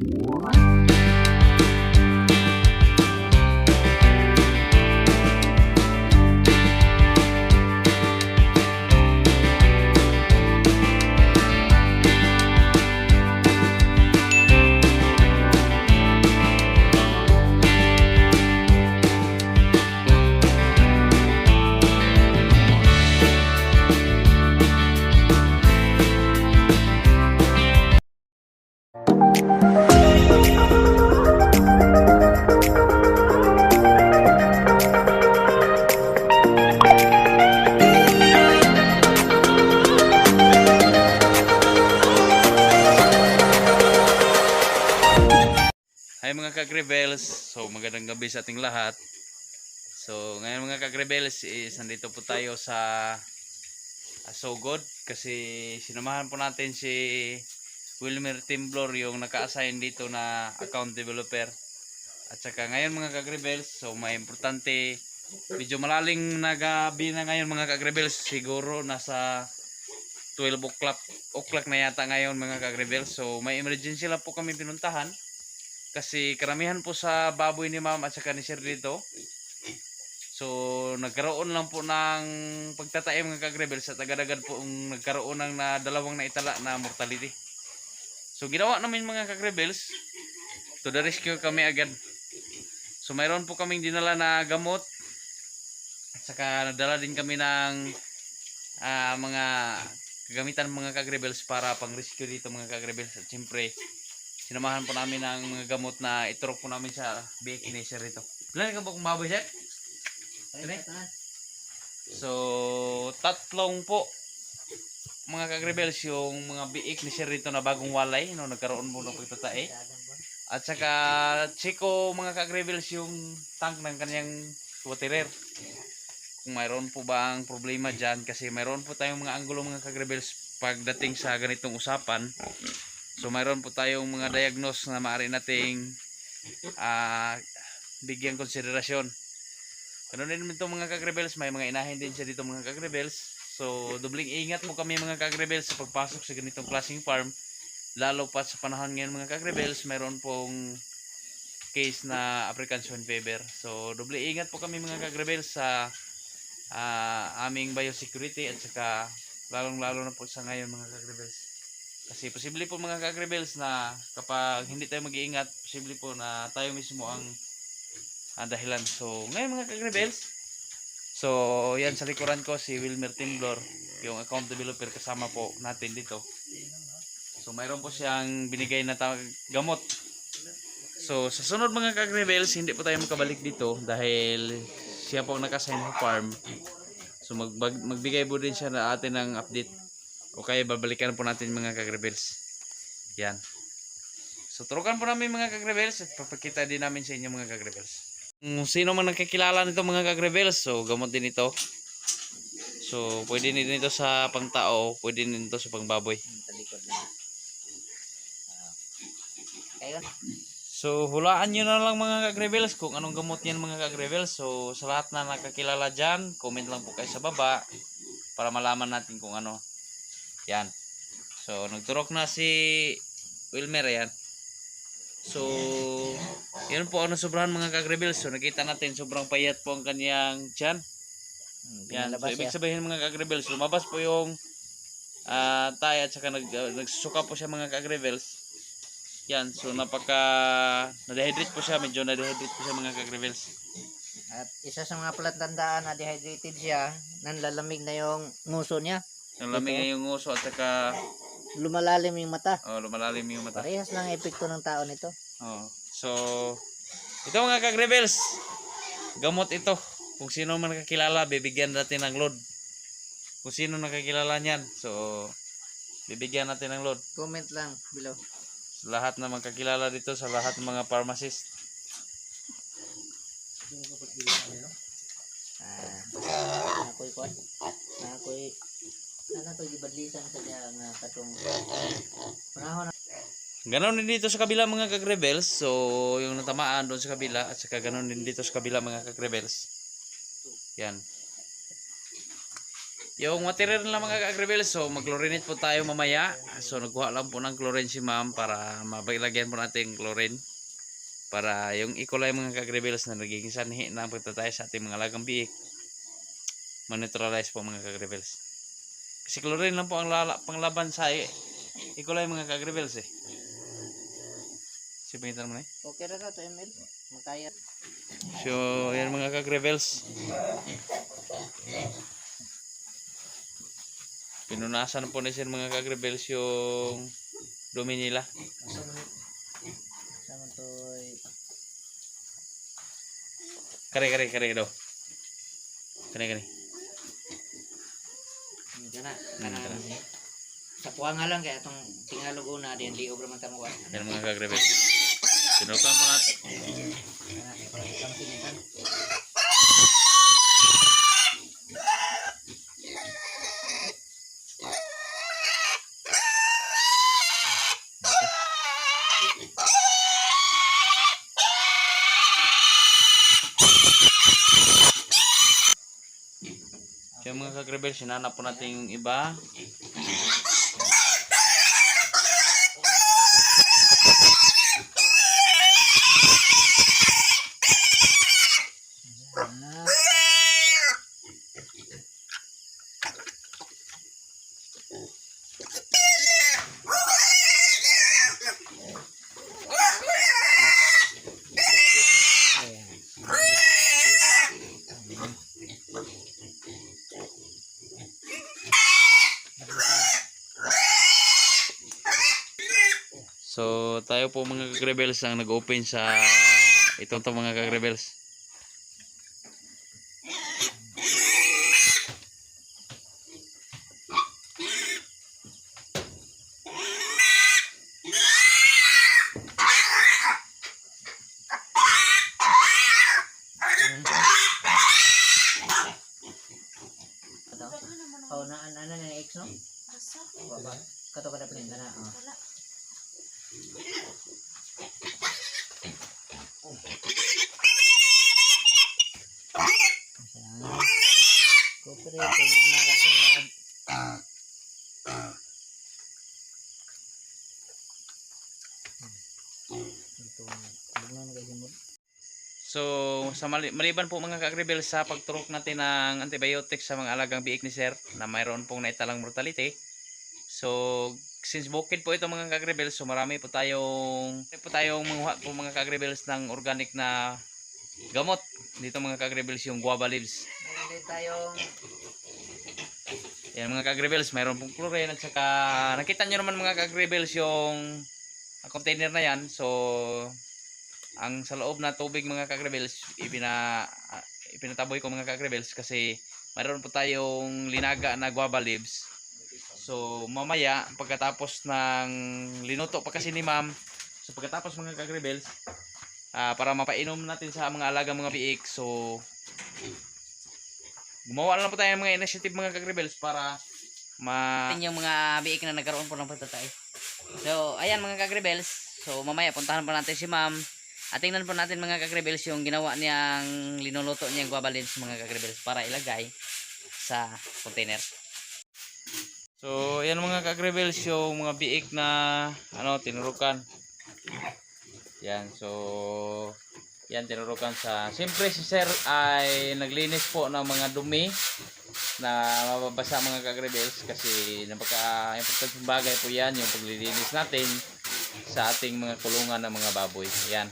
What? Mga so magandang gabi sa ating lahat. So ngayon mga kagrebels is nandito po tayo sa uh, Sogod kasi sinamahan po natin si Wilmer Timblor yung naka-assign dito na account developer. At saka ngayon mga kagrebels, so may importante, medyo malaling na na ngayon mga kagrebels, siguro nasa 12 o'clock, o'clock na yata ngayon mga kagrebels. So may emergency lang po kami pinuntahan kasi karamihan po sa baboy ni ma'am at saka ni sir dito so nagkaroon lang po ng pagtatae mga kagrebels at agad-agad po ang nagkaroon ng na dalawang na itala na mortality. So ginawa namin mga kagrebels to the rescue kami agad. So mayroon po kaming dinala na gamot at saka nadala din kami ng ah, mga kagamitan mga kagrebels para pang rescue dito mga kagrebels. At siyempre sinamahan po namin ng mga gamot na iturok po namin sa BX Nature rito. Ilan ka po kung baboy, sir? So, tatlong po mga kagrebels yung mga BX Nature rito na bagong walay no nagkaroon po ng pagtatae. At saka Chico mga kagrebels yung tank ng kanyang waterer. Kung mayroon po bang problema dyan kasi mayroon po tayong mga anggulo mga kagrebels pagdating sa ganitong usapan So mayroon po tayong mga diagnose na maaari nating ah, bigyan konsiderasyon. Ganun din ito mga kagrebels, may mga inahin din siya dito mga kagrebels. So dobling ingat po kami mga kagrebels sa pagpasok sa ganitong klaseng farm. Lalo pa sa panahon ngayon mga kagrebels, mayroon pong case na African Swine Fever. So doble ingat po kami mga kagrebels sa ah, aming biosecurity at saka lalong lalo na po sa ngayon mga kagrebels. Kasi posible po mga kagrebels na kapag hindi tayo mag-iingat, posible po na tayo mismo ang ang dahilan. So, ngayon mga kagrebels, so yan sa likuran ko si Wilmer Timblor, yung account developer kasama po natin dito. So, mayroon po siyang binigay na gamot. So, sa sunod mga kagrebels, hindi po tayo makabalik dito dahil siya po ang nakasign farm. So, mag, mag- magbigay po din siya na atin ng update o kaya babalikan po natin mga kagrebels. Yan. So turukan po namin mga kagrebels at papakita din namin sa inyo mga kagrebels. Kung sino man nakakilala nito mga kagrebels, so gamot din ito. So pwede din ito sa pangtao, pwede din ito sa pangbaboy. So hulaan nyo na lang mga kagrebels kung anong gamot yan mga kagrebels. So sa lahat na nakakilala dyan, comment lang po kayo sa baba para malaman natin kung ano. Yan. So nagturok na si Wilmer yan. So yun po ang sobrahan mga kagrebels. So nakita natin sobrang payat po ang kanyang tiyan. Hmm, Yan. So ibig sabihin mga kagrebels, lumabas po yung ah tay at saka nag, uh, nagsusuka po siya mga kagrebels. Yan, so napaka na-dehydrate po siya, medyo na-dehydrate po siya mga kagrebels. At isa sa mga palatandaan na dehydrated siya, nanlalamig na yung nguso niya. Ang lamig yung uso at saka Lumalalim yung mata. oh, lumalalim yung mata. Parehas lang ang epekto ng tao nito. Oh. So, ito mga kagrebels, gamot ito. Kung sino man nakakilala, bibigyan natin ng load. Kung sino nakakilala niyan, so bibigyan natin ng load. Comment lang below. Sa lahat na magkakilala dito, sa lahat ng mga pharmacist. Ah, ako'y kwan. Ako'y ano to gibadlisan sa diya katong panahon na Ganon din dito sa kabila mga kagrebels. So, yung natamaan doon sa kabila at saka ganon din dito sa kabila mga kagrebels. Yan. Yung material na mga ka-agribil, so mag-chlorinate po tayo mamaya. So nagkuha lang po ng chlorine si ma'am para mabailagyan po natin chlorine. Para yung coli mga ka-agribils na nagiging sanhi ng pagtatay sa ating mga lagang biik, ma-neutralize po mga ka-agribils. Kasi chlorine lang po ang lala, panglaban sa E. Coli mga ka-agribils eh. Sipigitan mo na eh. Okay ra to ml. Makaya. So, yan mga ka-gravels. Pinunasan po ni sir mga ka-gravels yung dumi nila. Sama to Kare, kare, kare daw. Kare, kare. Kana kana. Sa kuha nga lang kaya itong tingalog una di obra man ta mo Yan mga ka-gravels. Pinunasan po natin. So, mga ka-gravels, sinanap po natin yung iba. So, tayo po mga ka-gravels ang nag-open sa itong to mga ka-gravels. Kato. Oh, na ano na na X no? Baba. Kato kada pa na. Oh. Cooperate, tubog na kasi na. Ito, tubog na na kasi mo. So, sa mali- maliban po mga ka-agribel sa pagturok natin ng antibiotics sa mga alagang biik ni Sir na mayroon pong naitalang mortality. So, since bukid po ito mga ka-agribel, so marami po tayong marami po tayong mga po mga ka-agribels ng organic na gamot. Dito mga ka-agribels yung guava leaves. Meron tayong Yan mga ka-agribels, mayroon pong chlorine at saka nakita nyo naman mga ka-agribels yung container na yan. So, ang sa loob na tubig mga ka-agribels, ipina, ipinataboy ko mga ka-agribels kasi mayroon po tayong linaga na guava leaves. So, mamaya, pagkatapos ng linuto pa kasi ni ma'am, so pagkatapos mga ka-agribels, ah, para mapainom natin sa mga alaga mga biik, so gumawa na po tayo ng mga initiative mga kagribels para ma yung mga biik na nagkaroon po ng pagtatay. So, ayan mga kagrebels. So, mamaya puntahan po natin si ma'am. At tingnan po natin mga kagrebels yung ginawa niyang linuluto niyang guava leaves mga kagrebels para ilagay sa container. So, yan mga kagribels yung mga biik na ano, tinurukan. Yan, so yan tinurukan sa Siyempre si Sir ay naglinis po ng mga dumi na mababasa mga kagribels kasi napaka-importante bagay po yan yung paglilinis natin sa ating mga kulungan ng mga baboy. Yan.